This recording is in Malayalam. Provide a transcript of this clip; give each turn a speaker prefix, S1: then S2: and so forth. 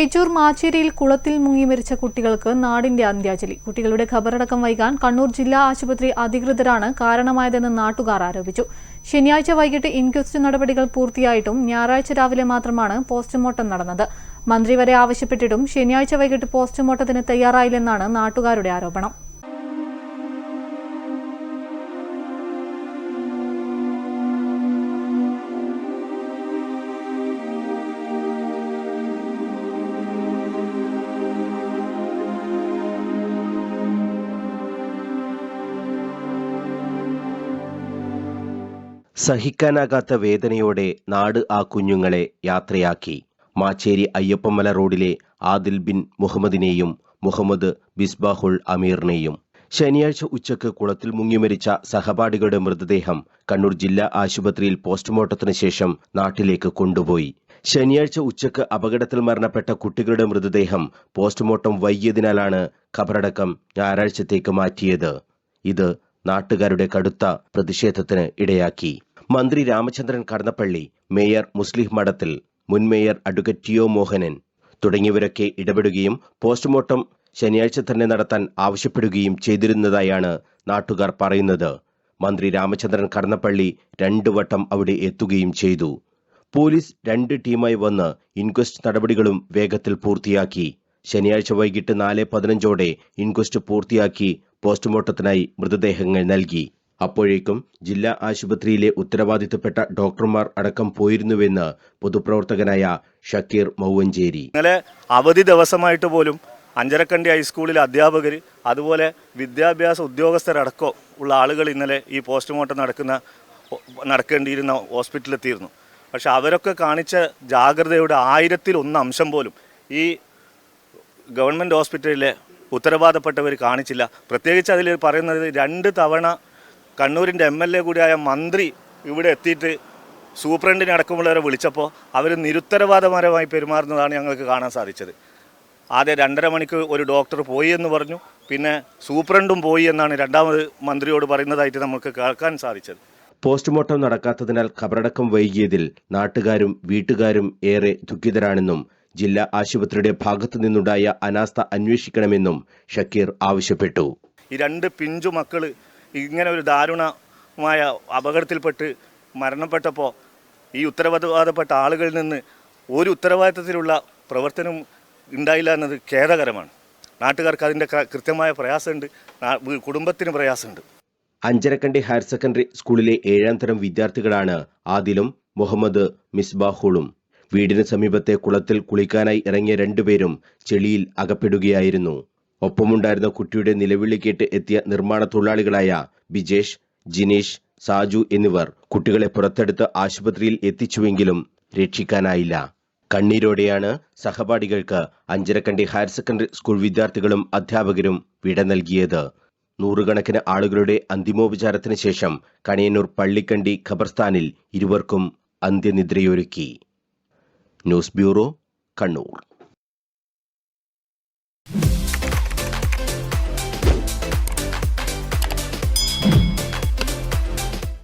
S1: ഏച്ചൂർ മാച്ചേരിയിൽ കുളത്തിൽ മുങ്ങി മരിച്ച കുട്ടികൾക്ക് നാടിന്റെ അന്ത്യാഞ്ജലി. കുട്ടികളുടെ ഖബറടക്കം വൈകാൻ കണ്ണൂർ ജില്ലാ ആശുപത്രി അധികൃതരാണ് കാരണമായതെന്ന് നാട്ടുകാർ ആരോപിച്ചു. ശനിയാഴ്ച വൈകിട്ട് ഇൻക്വസ്റ്റ് നടപടികൾ പൂർത്തിയായിട്ടും ഞായറാഴ്ച രാവിലെ മാത്രമാണ് പോസ്റ്റ്മോർട്ടം നടന്നത്. മന്ത്രി വരെ ആവശ്യപ്പെട്ടിട്ടും ശനിയാഴ്ച വൈകിട്ട് പോസ്റ്റ്മോർട്ടത്തിന് തയ്യാറായില്ലെന്നാണ് നാട്ടുകാരുടെ ആരോപണം.
S2: സഹിക്കാനാകാത്ത വേദനയോടെ നാട് ആ കുഞ്ഞുങ്ങളെ യാത്രയാക്കി. മാച്ചേരി അയ്യപ്പമല റോഡിലെ ആദിൽ ബിൻ മുഹമ്മദിനെയും മുഹമ്മദ് ബിസ്ബാഹുൾ അമീറിനെയും ശനിയാഴ്ച ഉച്ചയ്ക്ക് കുളത്തിൽ മുങ്ങി മരിച്ച സഹപാഠികളുടെ മൃതദേഹം കണ്ണൂർ ജില്ലാ ആശുപത്രിയിൽ പോസ്റ്റ്മോർട്ടത്തിന് ശേഷം നാട്ടിലേക്ക് കൊണ്ടുപോയി. ശനിയാഴ്ച ഉച്ചയ്ക്ക് അപകടത്തിൽ മരണപ്പെട്ട കുട്ടികളുടെ മൃതദേഹം പോസ്റ്റ്മോർട്ടം വൈകിയതിനാലാണ് ഖബറടക്കം ഞായറാഴ്ചത്തേക്ക് മാറ്റിയത്. ഇത് നാട്ടുകാരുടെ കടുത്ത പ്രതിഷേധത്തിന് ഇടയാക്കി. മന്ത്രി രാമചന്ദ്രൻ കടന്നപ്പള്ളി മേയർ മുസ്ലിം മഠത്തിൽ മുൻ mayor advocate T O Mohanan തുടങ്ങിയവരൊക്കെ ഇടപെടുകയും പോസ്റ്റ്മോർട്ടം ശനിയാഴ്ച തന്നെ നടത്താൻ ആവശ്യപ്പെടുകയും ചെയ്തിരുന്നതായാണ് നാട്ടുകാർ പറയുന്നത്. മന്ത്രി രാമചന്ദ്രൻ കടന്നപ്പള്ളി രണ്ടു വട്ടം അവിടെ എത്തുകയും ചെയ്തു. പോലീസ് രണ്ട് ടീമായി വന്ന് ഇൻക്വസ്റ്റ് നടപടികളും വേഗത്തിൽ പൂർത്തിയാക്കി. ശനിയാഴ്ച വൈകിട്ട് നാല് പതിനഞ്ചോടെ ഇൻക്വസ്റ്റ് പൂർത്തിയാക്കി പോസ്റ്റ്മോർട്ടത്തിനായി മൃതദേഹങ്ങൾ നൽകി. അപ്പോഴേക്കും ജില്ലാ ആശുപത്രിയിലെ ഉത്തരവാദിത്തപ്പെട്ട ഡോക്ടർമാർ അടക്കം പോയിരുന്നുവെന്ന് പൊതുപ്രവർത്തകനായ ഷക്കീർ മൗവഞ്ചേരി.
S3: ഇന്നലെ അവധി ദിവസമായിട്ട് പോലും അഞ്ചരക്കണ്ടി ഹൈസ്കൂളിലെ അധ്യാപകർ അതുപോലെ വിദ്യാഭ്യാസ ഉദ്യോഗസ്ഥരടക്കം ഉള്ള ആളുകൾ ഇന്നലെ ഈ പോസ്റ്റ്മോർട്ടം നടക്കുന്ന നടക്കേണ്ടിയിരുന്ന ഹോസ്പിറ്റലെത്തിയിരുന്നു പക്ഷെ അവരൊക്കെ കാണിച്ച ജാഗ്രതയുടെ ആയിരത്തിൽ ഒന്ന് അംശം പോലും ഈ ഗവൺമെന്റ് ഹോസ്പിറ്റലിലെ ഉത്തരവാദപ്പെട്ടവർ കാണിച്ചില്ല. പ്രത്യേകിച്ച് അതിൽ പറയുന്നത് രണ്ട് തവണ കണ്ണൂരിന്റെ എം എൽ എ കൂടിയായ മന്ത്രി ഇവിടെ എത്തിയിട്ട് സൂപ്രണ്ടിനെ അടക്കമുള്ളവരെ വിളിച്ചപ്പോൾ അവർ നിരുത്തരവാദപരമായി പെരുമാറുന്നതാണ് ഞങ്ങൾക്ക് കാണാൻ സാധിച്ചത്. ആദ്യം രണ്ടര മണിക്ക് ഒരു ഡോക്ടർ പോയി എന്ന് പറഞ്ഞു. പിന്നെ സൂപ്രണ്ടും പോയി എന്നാണ് രണ്ടാമത് മന്ത്രിയോട് പറയുന്നതായിട്ട് നമുക്ക് കേൾക്കാൻ സാധിച്ചത്.
S2: പോസ്റ്റ്മോർട്ടം നടക്കാത്തതിനാൽ ഖബറടക്കം വൈകിയതിൽ നാട്ടുകാരും വീട്ടുകാരും ഏറെ ദുഃഖിതരാണെന്നും ജില്ലാ ആശുപത്രിയുടെ ഭാഗത്തു നിന്നുണ്ടായ അനാസ്ഥ അന്വേഷിക്കണമെന്നും ഷക്കീർ ആവശ്യപ്പെട്ടു.
S3: ഈ രണ്ട് പിഞ്ചു മക്കൾ ഇങ്ങനെ ഒരു ദാരുണമായ അപകടത്തിൽപ്പെട്ട് മരണപ്പെട്ടപ്പോൾ ഈ ഉത്തരവാദപ്പെട്ട ആളുകളിൽ നിന്ന് ഒരു ഉത്തരവാദിത്തത്തിലുള്ള പ്രവർത്തനം ഉണ്ടായില്ല എന്നത് ഖേദകരമാണ്. നാട്ടുകാർക്ക് അതിന്റെ കൃത്യമായ പ്രയാസമുണ്ട്. കുടുംബത്തിന് പ്രയാസമുണ്ട്.
S2: അഞ്ചരക്കണ്ടി ഹയർ സെക്കൻഡറി സ്കൂളിലെ ഏഴാം തരം വിദ്യാർത്ഥികളാണ് ആദിലും മുഹമ്മദ് മിസ്ബാഹുളും. വീടിന് സമീപത്തെ കുളത്തിൽ കുളിക്കാനായി ഇറങ്ങിയ രണ്ടുപേരും ചെളിയിൽ അകപ്പെടുകയായിരുന്നു. ഒപ്പമുണ്ടായിരുന്ന കുട്ടിയുടെ നിലവിളി കേട്ട് എത്തിയ നിർമ്മാണ തൊഴിലാളികളായ ബിജേഷ് ജിനീഷ് സാജു എന്നിവർ കുട്ടികളെ പുറത്തെടുത്ത് ആശുപത്രിയിൽ എത്തിച്ചുവെങ്കിലും രക്ഷിക്കാനായില്ല. കണ്ണീരോടെയാണ് സഹപാഠികൾക്ക് അഞ്ചരക്കണ്ടി ഹയർ സെക്കൻഡറി സ്കൂൾ വിദ്യാർത്ഥികളും അധ്യാപകരും വിട നൽകിയത്. നൂറുകണക്കിന് ആളുകളുടെ അന്തിമോപചാരത്തിന് ശേഷം കണിയന്നൂർ പള്ളിക്കണ്ടി ഖബർസ്ഥാനിൽ ഇരുവർക്കും അന്ത്യനിദ്രയൊരുക്കി. News bureau Kannur.